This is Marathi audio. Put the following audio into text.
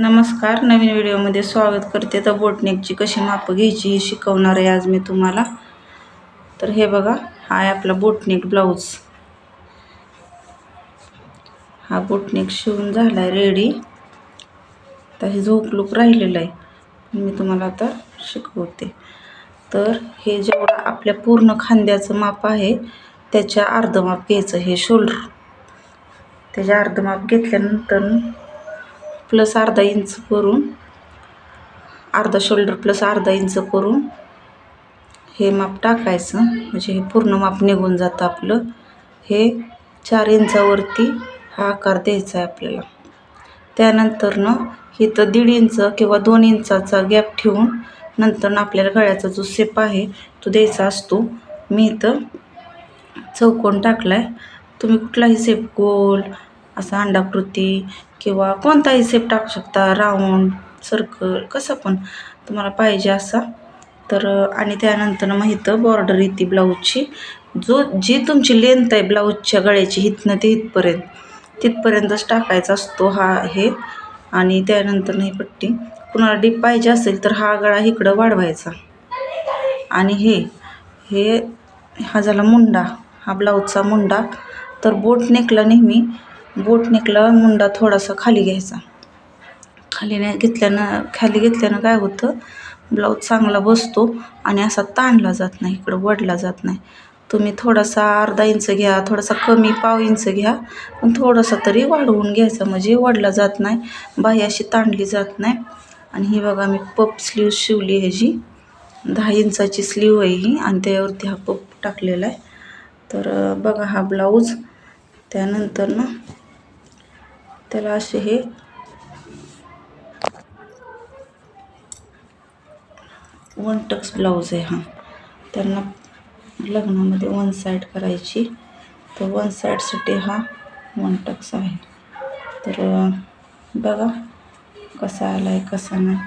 नमस्कार नवीन व्हिडिओमध्ये स्वागत करते. तर बोटनेकची कशी मापं घ्यायची हे शिकवणार आहे आज मी तुम्हाला. तर हे बघा हा आहे आपला बोटनेक ब्लाऊज हा बोटनेक शिवून झाला आहे रेडी तर हे झोपलूक राहिलेलं आहे. मी तुम्हाला आता शिकवते. तर हे जेवढं आपल्या पूर्ण खांद्याचं माप आहे त्याच्या अर्ध माप घ्यायचं हे शोल्डर त्याच्या अर्ध माप घेतल्यानंतर प्लस अर्धा इंच करून अर्धा शोल्डर प्लस अर्धा इंच करून हे माप टाकायचं. म्हणजे हे पूर्ण माप निघून जातं आपलं. हे चार इंचावरती हा आकार द्यायचा आहे आपल्याला. त्यानंतरनं इथं दीड इंच किंवा दोन इंचाचा गॅप ठेवून नंतर आपल्याला गळ्याचा जो सेप आहे तो द्यायचा असतो. मी इथं चौकोन टाकला आहे तुम्ही कुठलाही सेप गोल असा अंडाकृती किंवा कोणताही शेप टाकू शकता राऊंड सर्कल कसं पण तुम्हाला पाहिजे असा. तर आणि त्यानंतर मग इथं बॉर्डर येते ब्लाऊजची जो जी तुमची लेंथ आहे ब्लाऊजच्या गळ्याची हिथनं ते इथपर्यंत. तिथपर्यंतच टाकायचा असतो हा हे. आणि त्यानंतर ही पट्टी. कुणाला डीप पाहिजे असेल तर हा गळा इकडं वाढवायचा. आणि हे हे हा झाला मुंडा. हा ब्लाऊजचा मुंडा. तर बोट नेकला नेहमी बोटनिकला मुंडा थोडासा खाली घ्यायचा. खाली नाही घेतल्यानं खाली घेतल्यानं काय होतं ब्लाऊज चांगला बसतो आणि असा ताणला जात नाही इकडं वडला जात नाही. तुम्ही थोडासा अर्धा इंच घ्या थोडासा कमी पाव इंच घ्या पण थोडासा तरी वाढवून घ्यायचा. म्हणजे वडला जात नाही बाही अशी ताणली जात नाही. आणि ही बघा मी पप स्लीव शिवली ह्याची दहा इंचाची स्लीव आहे ही आणि त्यावरती हा पप टाकलेला आहे. तर बघा हा ब्लाऊज. त्यानंतर ना त्याला असे हे. वन टक्स ब्लाऊज आहे हा. त्यांना लग्नामध्ये वन साईड करायची. तर वन साईडसाठी हा वन टक्स आहे. तर बघा कसा आला आहे कसा नाही.